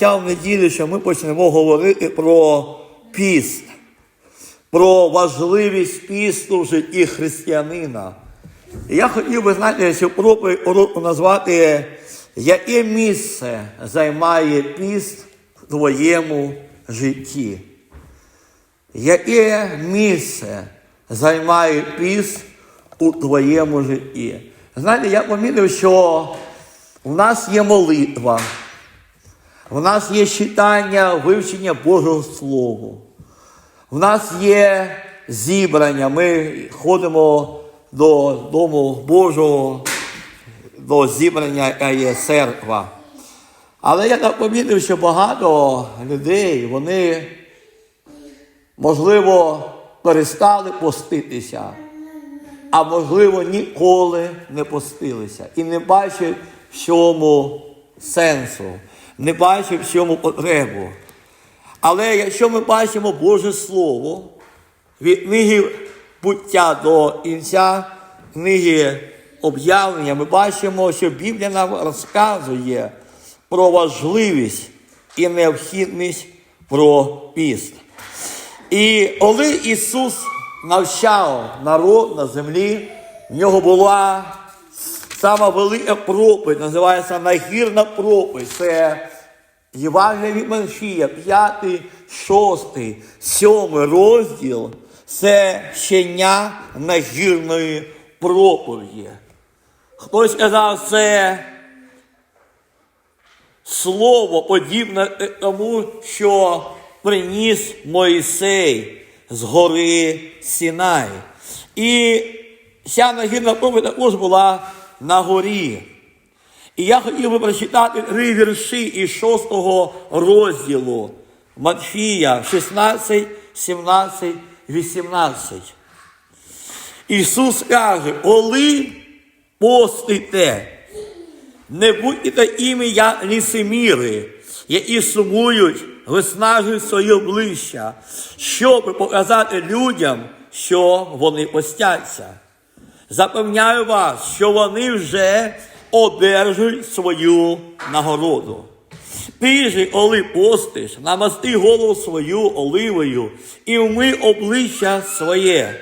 обіцяв в неділю, що ми почнемо говорити про піст, про важливість пісту в житті християнина. Я хотів би, знаєте, цю проповідь назвати, яке місце займає піст в твоєму житті. Яке місце займає піст у твоєму житті? Знаєте, я помітив, що у нас є молитва, у нас є читання, вивчення Божого Слова. У нас є зібрання, ми ходимо до Дому Божого, до зібрання, яка є церква. Але я так що багато людей, вони, можливо, перестали поститися, а можливо, ніколи не постилися і не бачать в чому сенсу, не бачать в чому потребу. Але якщо ми бачимо Боже Слово від книги буття до кінця книги об'явлення, ми бачимо, що Біблія нам розказує про важливість і необхідність про піст. І коли Ісус навчав народ на землі, в нього була сама велика проповідь, називається нагірна проповідь. Це Євангелія від Манфія, 5, 6, 7 розділ це вчення нагірної проповіді. Хтось сказав, це слово подібне тому, що приніс Моїсей з гори Сінай. І ця нагірна проповідь також була на горі. І я хотів би прочитати три вірші із шостого розділу Матфія 16, 17, 18. Ісус каже, коли постите, не будьте як лісиміри, які сумують, виснажують своє обличчя, щоб показати людям, що вони постяться. Запевняю вас, що вони вже одержують свою нагороду. Ти же, коли постиш, намасти голову свою оливою і вми обличчя своє,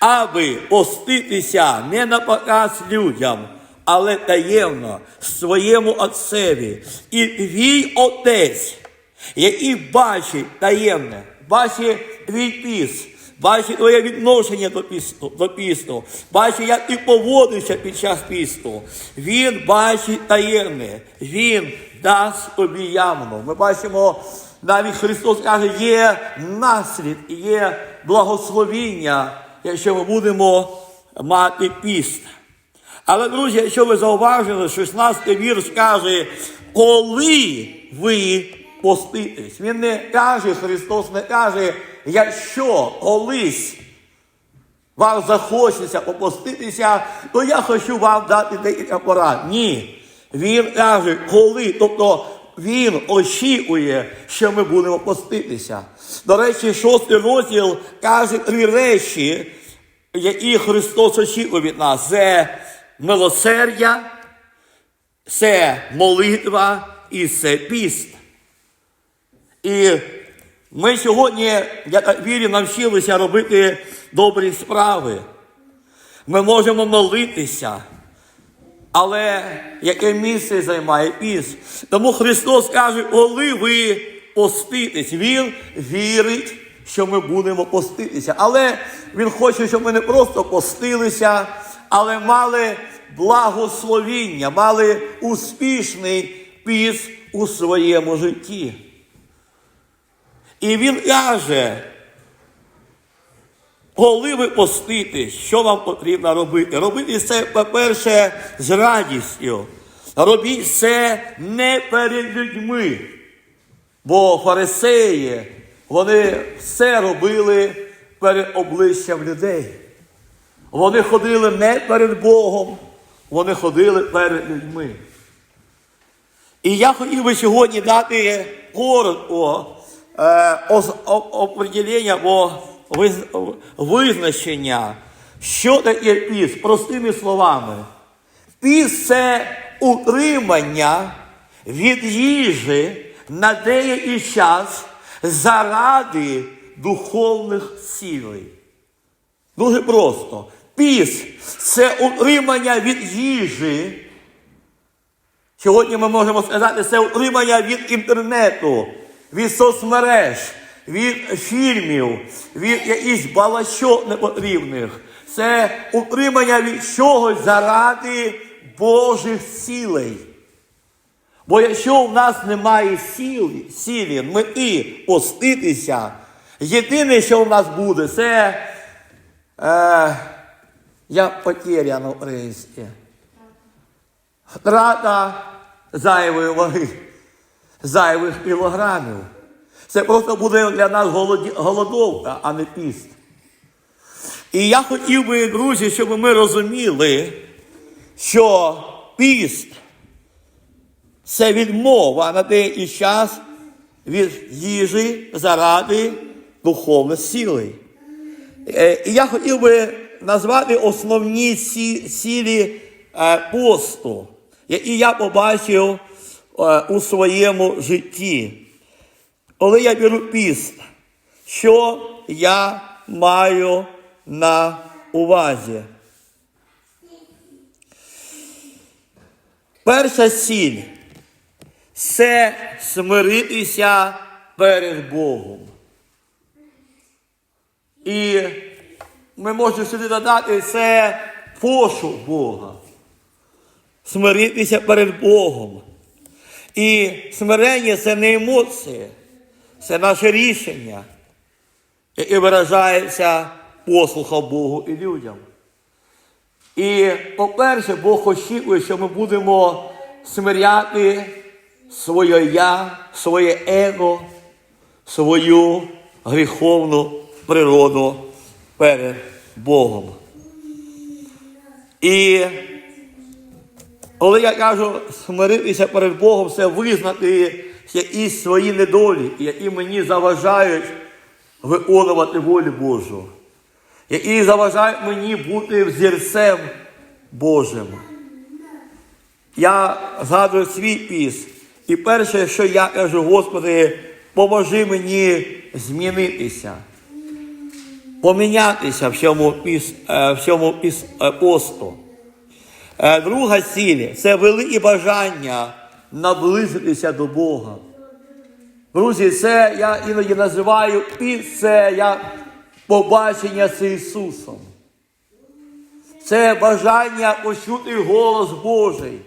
аби поститися не на показ людям, але таємно своєму отцеві. І твій отець, який бачить таємне, бачить твій піс, бачить твоє відношення до пісту, до пісту, бачить, як ти поводишся під час пісту. Він бачить таємне, він дасть тобі ямну. Ми бачимо, навіть Христос каже, є наслід, є благословіння, якщо ми будемо мати піст. Але, друзі, якщо ви зауважили, 16 вірш каже, коли ви поститесь. Він не каже, Христос не каже, якщо колись вам захочеться попоститися, то я хочу вам дати декілька порад. Ні. Він каже, коли, тобто він очікує, що ми будемо поститися. До речі, шостий розділ каже три речі, які Христос очікує від нас. Це милосердя, це молитва і це піст. І ми сьогодні, я так вірю, навчилися робити добрі справи. Ми можемо молитися, але яке місце займає піст? Тому Христос каже, коли ви поститесь, Він вірить, що ми будемо поститися. Але Він хоче, щоб ми не просто постилися, але мали благословіння, мали успішний піст у своєму житті. І він каже, коли ви поститесь, що вам потрібно робити? Робити це, по-перше, з радістю. Робіть це не перед людьми. Бо фарисеї, вони все робили перед обличчям людей. Вони ходили не перед Богом, вони ходили перед людьми. І я хотів би сьогодні дати коротко определення або визначення, що таке піс, простими словами. Піс це утримання від їжі на деякий час заради духовних цілей. Дуже просто. Піс це утримання від їжі. Сьогодні ми можемо сказати, це утримання від інтернету, від соцмереж, від фільмів, від якихось балачок непотрібних. Це утримання від чогось заради Божих цілей. Бо якщо в нас немає сілі, сілі мети поститися, єдине, що в нас буде, це е, я потеряно українське. Втрата зайвої ваги, зайвих кілограмів. Це просто буде для нас голодовка, а не піст. І я хотів би, друзі, щоб ми розуміли, що піст це відмова на деякий час від їжі заради духовних сілей. Е, І я хотів би назвати основні цілі е, посту, які я побачив у своєму житті. Коли я беру піст, що я маю на увазі? Перша ціль це смиритися перед Богом. І ми можемо сюди додати це пошук Бога. Смиритися перед Богом. І смирення це не емоції, це наше рішення, яке виражається послухом Богу і людям. І, по-перше, Бог очікує, що ми будемо смиряти своє я, своє его, свою гріховну природу перед Богом. І коли я кажу смиритися перед Богом, це визнати якісь свої недоліки, які мені заважають виконувати волю Божу, які заважають мені бути взірцем Божим. Я згадую свій піс. І перше, що я кажу, Господи, поможи мені змінитися, помінятися в цьому піс, е, в цьому піс, е, посту. Е, Друга ціль це велике бажання наблизитися до Бога. Друзі, це я іноді називаю піс, це як побачення з Ісусом. Це бажання почути голос Божий.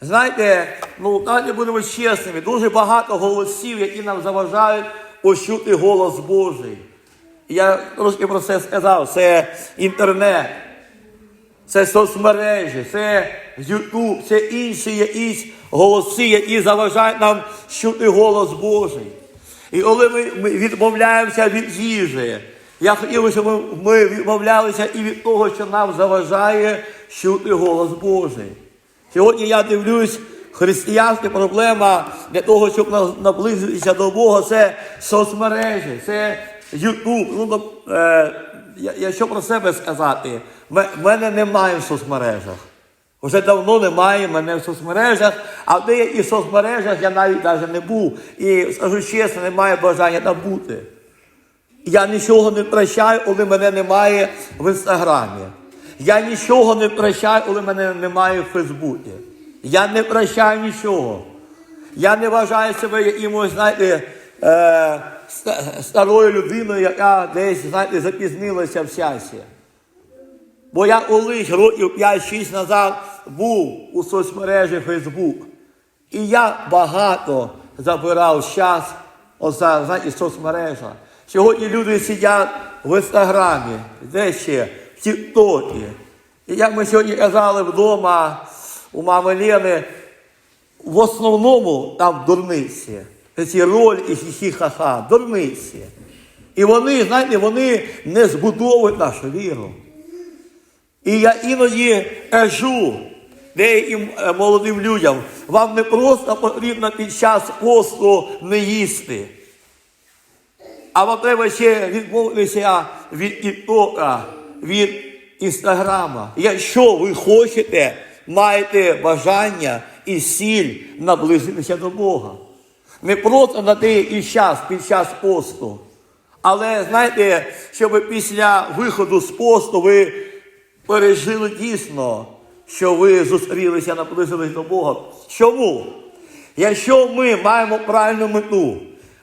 Знаєте, ну давайте будемо чесними, дуже багато голосів, які нам заважають почути голос Божий. Я трошки про це сказав, це інтернет, це соцмережі, це Ютуб, це інші якісь голоси, які заважають нам чути голос Божий. І коли ми, відмовляємося від їжі, я хотів би, щоб ми- відмовлялися і від того, що нам заважає чути голос Божий. Сьогодні я дивлюсь, християнська проблема для того, щоб на- наблизитися до Бога, це соцмережі, це Ютуб. Я, я що про себе сказати? М- мене немає в соцмережах. Вже давно немає мене в соцмережах, а в деяких соцмережах я навіть навіть не був. І скажу чесно, немає бажання там бути. Я нічого не прощаю, коли мене немає в інстаграмі. Я нічого не прощаю, коли мене немає в Фейсбуці. Я не прощаю нічого. Я не вважаю себе якимось, знаєте, е, старою людиною, яка десь, знаєте, запізнилася в часі. Бо я колись років 5-6 назад був у соцмережі Фейсбук. І я багато забирав час оза, знаєте, соцмережа. Сьогодні люди сидять в інстаграмі, де ще, в Тіктокі. І як ми сьогодні казали вдома у мами Лени, в основному там дурниці. Ці роль і хі-хі-ха-ха, дурниці. І вони, знаєте, вони не збудовують нашу віру. І я іноді кажу деяким е, молодим людям, вам не просто потрібно під час посту не їсти, а вам треба ще відмовитися від тіктока, від інстаграма. Якщо ви хочете, маєте бажання і сіль наблизитися до Бога. Не просто на деякий час під час посту. Але знаєте, щоб після виходу з посту ви пережили дійсно, що ви зустрілися, наблизились до Бога. Чому? Якщо ми маємо правильну мету,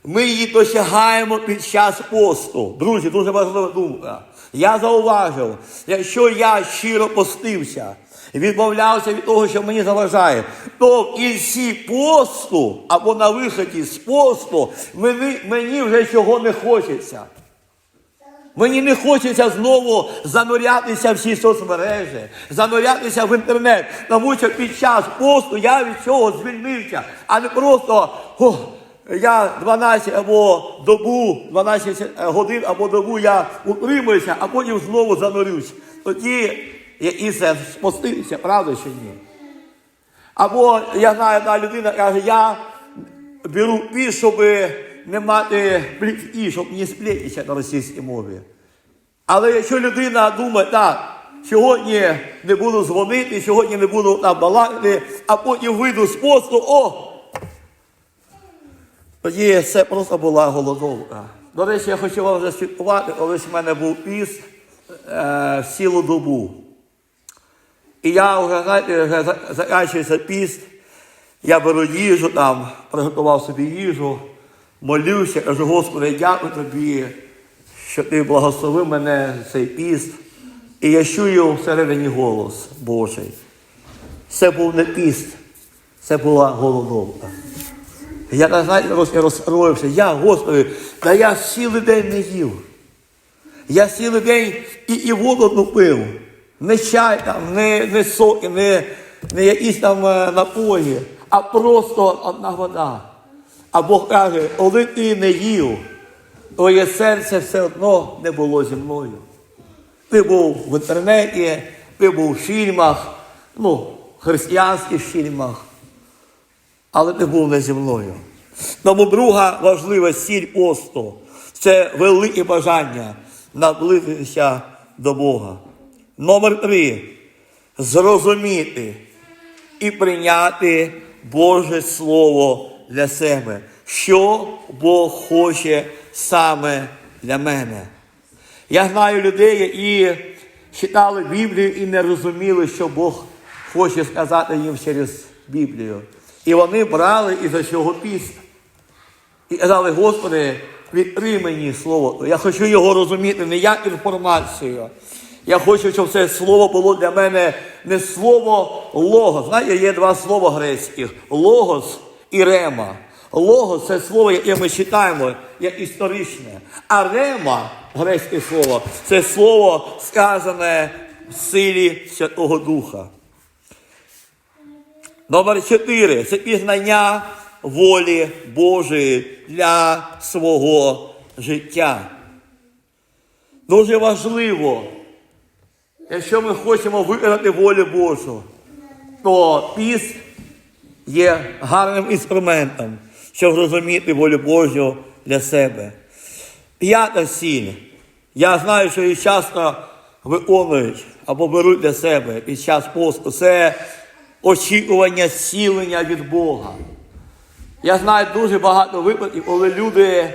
ми її досягаємо під час посту. Друзі, дуже важлива думка. Я зауважив, якщо я щиро постився, відмовлявся від того, що мені заважає, то в кінці посту або на виході з посту мені, мені вже чого не хочеться. Мені не хочеться знову занурятися в всі соцмережі, занурятися в інтернет, тому що під час посту я від цього звільнився, а не просто «О, я 12 або добу, 12 годин або добу я утримуюся, а потім знову занурюсь. Тоді я і спустився, правда чи ні? Або я знаю, одна людина каже, я беру піс, щоб не мати плітки, щоб не сплетничати на російській мові. Але якщо людина думає, так, сьогодні не буду дзвонити, сьогодні не буду там балакати, а потім вийду з посту, о! Тоді це просто була голодовка. До речі, я хочу вам засвідкувати, колись в мене був піс е, цілу добу. І я вже, знаєте, піст, я беру їжу там, приготував собі їжу, молюся, кажу, Господи, дякую тобі, що ти благословив мене цей піст. І я чую всередині голос Божий. Це був не піст, це була голодовка. Я знаєте, роз- розстроївся. Я, Господи, та я цілий день не їв. Я цілий день і, і воду не пив. Не чай там, не, не соки, не, не якісь там е, напої, а просто одна вода. А Бог каже, коли ти не їв, твоє серце все одно не було зі мною. Ти був в інтернеті, ти був в фільмах, ну, християнських фільмах, але ти був не зі мною. Тому друга важлива ціль посту це велике бажання наблизитися до Бога. Номер три зрозуміти і прийняти Боже Слово для себе, що Бог хоче саме для мене. Я знаю людей, які читали Біблію і не розуміли, що Бог хоче сказати їм через Біблію. І вони брали із-за цього пісня. І казали, Господи, відкрий мені слово. Я хочу його розуміти не як інформацію. Я хочу, щоб це слово було для мене не слово логос. Знаєте, є два слова грецьких логос і рема. Логос це слово, яке ми читаємо, як історичне. А рема, грецьке слово, це слово сказане в силі Святого Духа. Номер 4 це пізнання волі Божої для свого життя. Дуже важливо, якщо ми хочемо виконати волю Божу, то піс є гарним інструментом, щоб розуміти волю Божу для себе. П'ята сіль. Я знаю, що її часто виконують або беруть для себе під час посту. Це очікування зцілення від Бога. Я знаю дуже багато випадків, коли люди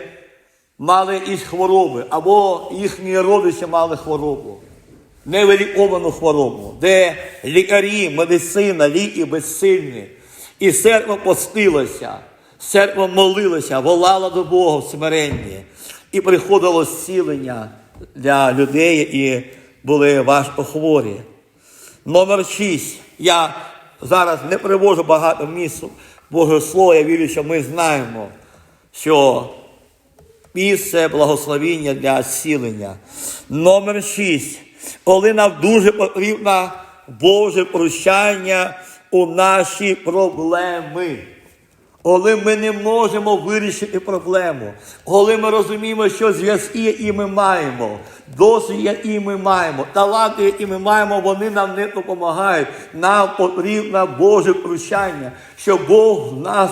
мали якісь хвороби, або їхні родичі мали хворобу, невиліковану хворобу, де лікарі, медицина, ліки безсильні. І церква постилася, церква молилася, волала до Бога в смиренні. І приходило зцілення для людей, які були важко хворі. Номер 6. Я зараз не привожу багато місць Божого Слова. Я вірю, що ми знаємо, що піс це благословіння для зцілення. Номер 6. Коли нам дуже потрібно Боже прощання у наші проблеми. Коли ми не можемо вирішити проблему, коли ми розуміємо, що зв'язки, які ми маємо, досвід, який ми маємо, таланти, які ми маємо, вони нам не допомагають. Нам потрібно Боже прощання, щоб Бог нас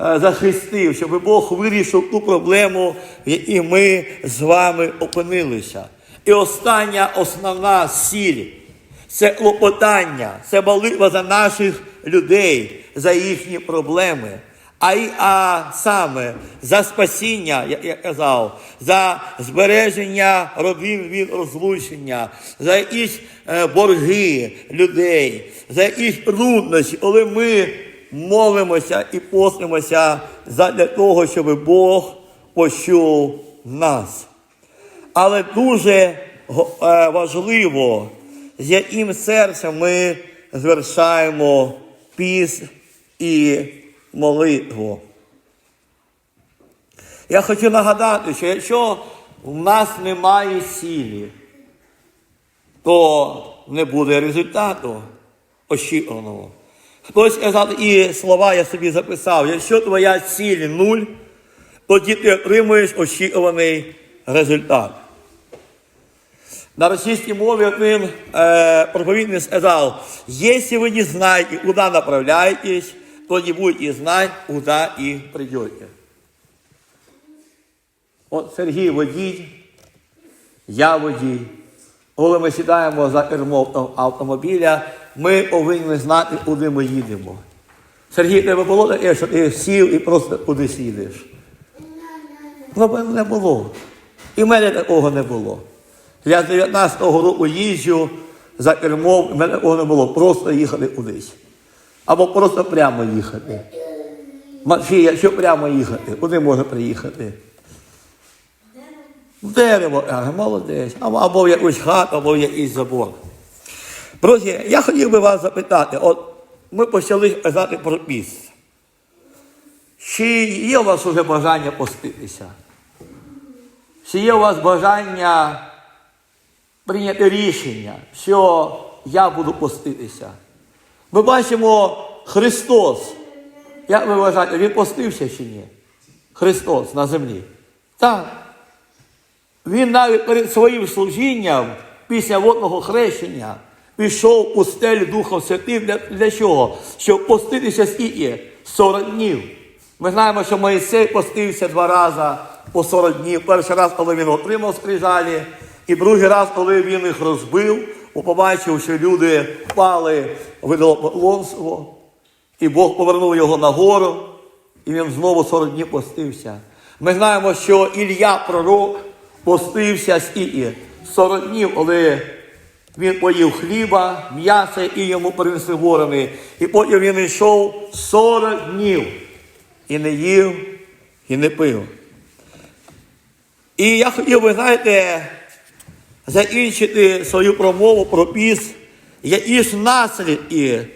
е, захистив, щоб Бог вирішив ту проблему, якій ми з вами опинилися. І остання основна сіль це клопотання, це молитва за наших людей, за їхні проблеми. А, й, а саме за спасіння, як я казав, за збереження родин від розлучення, за якісь е, борги людей, за якісь труднощі, коли ми молимося і постимося для того, щоб Бог почув нас. Але дуже е, важливо, з яким серцем ми звершаємо піс і молитву. Я хочу нагадати, що якщо в нас немає сілі, то не буде результату очікуваного. Хтось сказав, і слова я собі записав, якщо твоя ціль нуль, тоді ти отримуєш очікуваний результат. На російській мові один е, проповідник сказав, якщо ви не знаєте, куди направляєтесь, то не будете знати, куди і прийдете. От Сергій водій, я водій. Коли ми сідаємо за кермо автомобіля, ми повинні знати, куди ми їдемо. Сергій, тебе було таке, що ти сів і просто кудись їдеш. Проблем не було. І в мене такого не було. Я з 19-го року їжджу за кермом, в мене такого не було. Просто їхати кудись. Або просто прямо їхати. Маші, якщо прямо їхати, куди можна приїхати? В дерево, а, молодець, або, або в якусь хату, або в якийсь забор. Друзі, я хотів би вас запитати, от ми почали казати про піст. Чи є у вас уже бажання поститися? Чи є у вас бажання прийняти рішення, що я буду поститися? Ми бачимо Христос. Як ви вважаєте, він постився чи ні? Христос на землі. Так. Він навіть перед своїм служінням після водного хрещення пішов у стелю Духом Святим для, для чого? Щоб поститися скільки? 40 днів. Ми знаємо, що Моїсей постився два рази по 40 днів. Перший раз, коли він отримав скрижалі, і другий раз, коли він їх розбив, побачив, що люди впали в ідолопоклонство, і Бог повернув його на гору, і він знову 40 днів постився. Ми знаємо, що Ілля пророк постився скільки? 40 днів, коли він поїв хліба, м'яса і йому принесли ворони. І потім він йшов 40 днів і не їв, і не пив. І я хотів би, знаєте, закінчити свою промову про піс, які ж наслідки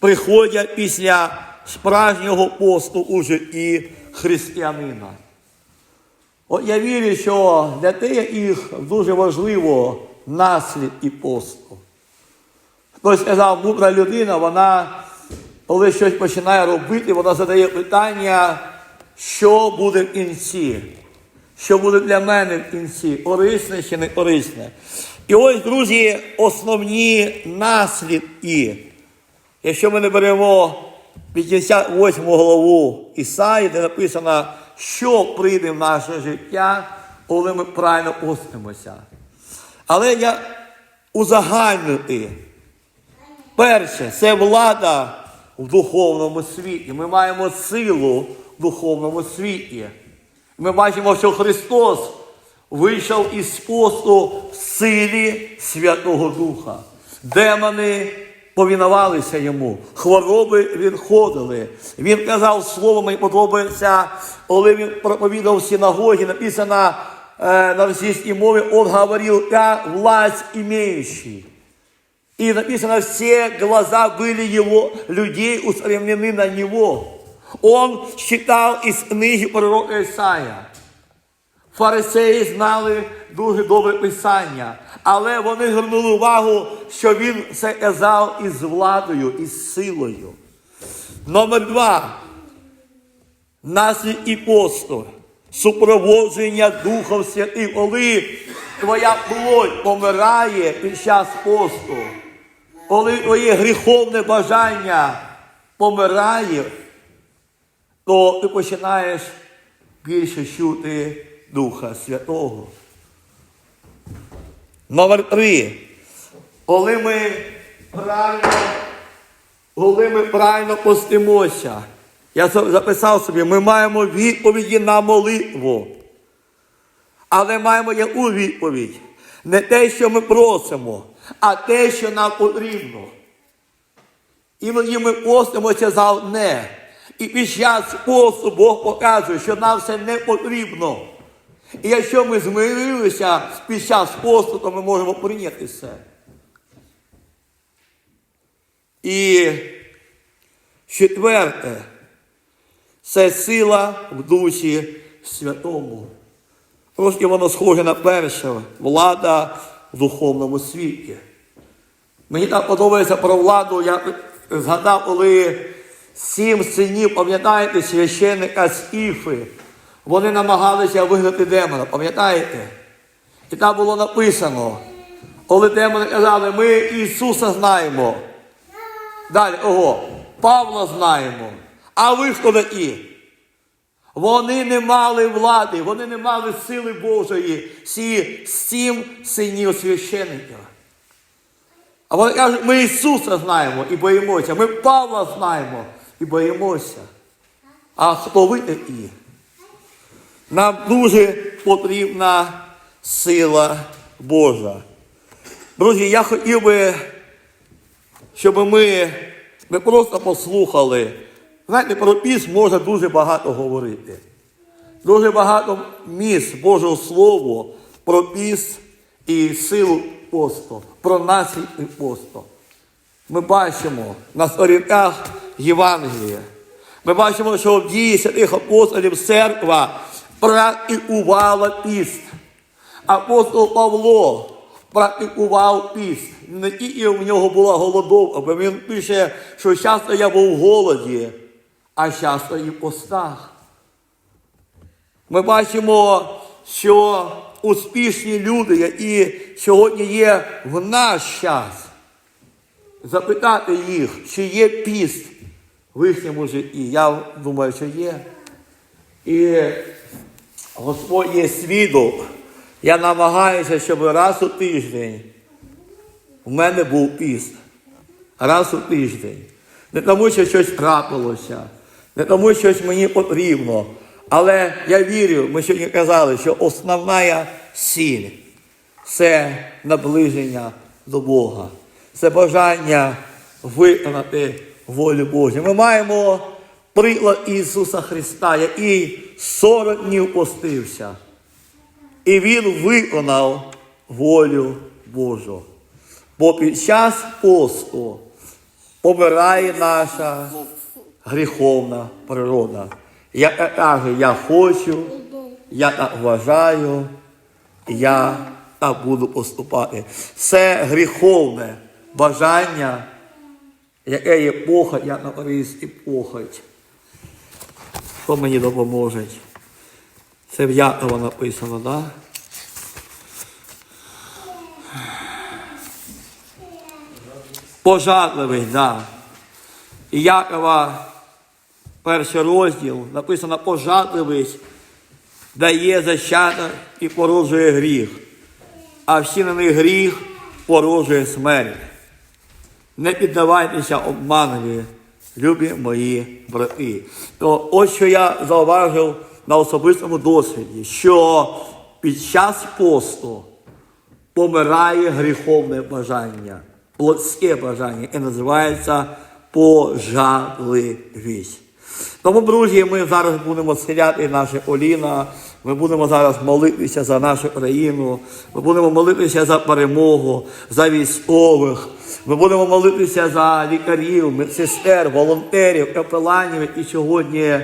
приходять після справжнього посту у житті християнина. От я вірю, що для тих дуже важливо наслідки посту. Хтось сказав, мудра людина, вона, коли щось починає робити, вона задає питання, що буде в кінці, що буде для мене в кінці, корисне чи не корисне. І ось, друзі, основні наслідки. Якщо ми не беремо 58 главу Ісаї, де написано, що прийде в наше життя, коли ми правильно постимося. Але я узагальнити. Перше, це влада в духовному світі. Ми маємо силу в духовному світі. Ми бачимо, що Христос вийшов із посту в силі Святого Духа. Демони повінувалися йому, хвороби відходили. Він казав слово, мені подобається, коли він проповідав в синагогі, написано е, на російській мові, он говорив, я власть имеющий. И написано, все глаза были его, людей устремлены на него. Он читав із книги пророка Ісая. Фарисеї знали дуже добре писання, але вони звернули увагу, що він це казав із владою, із силою. Номер два. Наслідки посту. Супроводження Духом Святим. Коли твоя плоть помирає під час посту, коли твоє гріховне бажання помирає, то ти починаєш більше чути Духа Святого. Номер три. Коли ми правильно, коли ми правильно постимося, Я записав собі, ми маємо відповіді на молитву. Але маємо яку відповідь? Не те, що ми просимо, а те, що нам потрібно. Іноді ми постимося за одне. І під час посту Бог показує, що нам все не потрібно. І якщо ми змирилися під час посту, то ми можемо прийняти все. І четверте, це сила в Дусі Святому. Трошки воно схоже на перше влада в духовному світі. Мені так подобається про владу, я згадав, коли сім синів, пам'ятаєте, священника з Іфи, вони намагалися вигнати демона, пам'ятаєте? І там було написано, коли демони казали, ми Ісуса знаємо. Далі, ого, Павла знаємо. А ви хто такі? Вони не мали влади, вони не мали сили Божої, всі сім синів священника. А вони кажуть, ми Ісуса знаємо і боїмося, ми Павла знаємо і боїмося. А хто ви такі? Нам дуже потрібна сила Божа. Друзі, я хотів би, щоб ми не просто послухали. Знаєте, про піс можна дуже багато говорити. Дуже багато місць Божого Слова про піс і силу посту, про наслідки посту. Ми бачимо на сторінках Євангелія. Ми бачимо, що в дії святих апостолів церква практикувала піст. Апостол Павло практикував піст. Не тільки в нього була голодовка, бо він пише, що часто я був в голоді, а часто і в постах. Ми бачимо, що успішні люди, які сьогодні є в наш час, запитати їх, чи є піст в їхньому житті. Я думаю, що є. І Господь є свідок. Я намагаюся, щоб раз у тиждень у мене був піст. Раз у тиждень. Не тому, що щось трапилося, не тому, що щось мені потрібно. Але я вірю, ми сьогодні казали, що основна сіль це наближення до Бога. Це бажання виконати волю Божу. Ми маємо приклад Ісуса Христа, який 40 днів постився. І Він виконав волю Божу. Бо під час посту помирає наша гріховна природа. Яка каже, я хочу, я так вважаю, я так буду поступати. Це гріховне бажання, яке є похоть, я навріз і похоть. Хто мені допоможе? Це в Якова написано, так? Да? Пожадливий, так. Да. І Якова, перший розділ, написано пожадливість дає защата і породжує гріх, а вчинений гріх породжує смерть. Не піддавайтеся обманові, любі мої брати. То ось що я зауважив на особистому досвіді, що під час посту помирає гріховне бажання, плотське бажання і називається пожаливість. Тому, друзі, ми зараз будемо схиляти наше коліна, ми будемо зараз молитися за нашу країну, ми будемо молитися за перемогу, за військових, ми будемо молитися за лікарів, медсестер, волонтерів, капеланів, які сьогодні,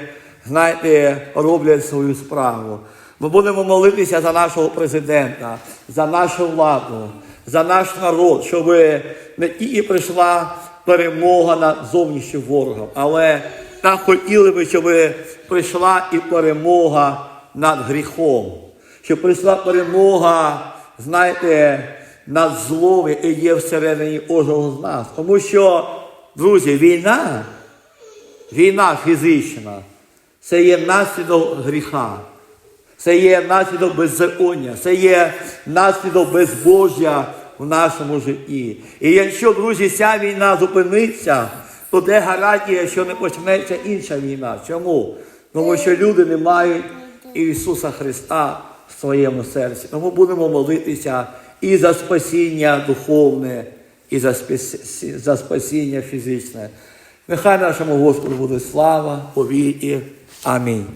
знаєте, роблять свою справу. Ми будемо молитися за нашого президента, за нашу владу, за наш народ, щоб не тільки прийшла перемога над зовнішнім ворогом, але так хотіли би, щоб прийшла і перемога над гріхом, щоб прийшла перемога, знаєте, над злом, яке є всередині кожного з нас. Тому що, друзі, війна, війна фізична, це є наслідок гріха. Це є наслідок беззаконня, це є наслідок безбожжя в нашому житті. І якщо, друзі, ця війна зупиниться, то де гарантія, що не почнеться інша війна? Чому? Тому що люди не мають Ісуса Христа в своєму серці. Тому будемо молитися і за спасіння духовне, і за, спас- за спасіння фізичне. Нехай нашому Господу буде слава, повіки. Амінь.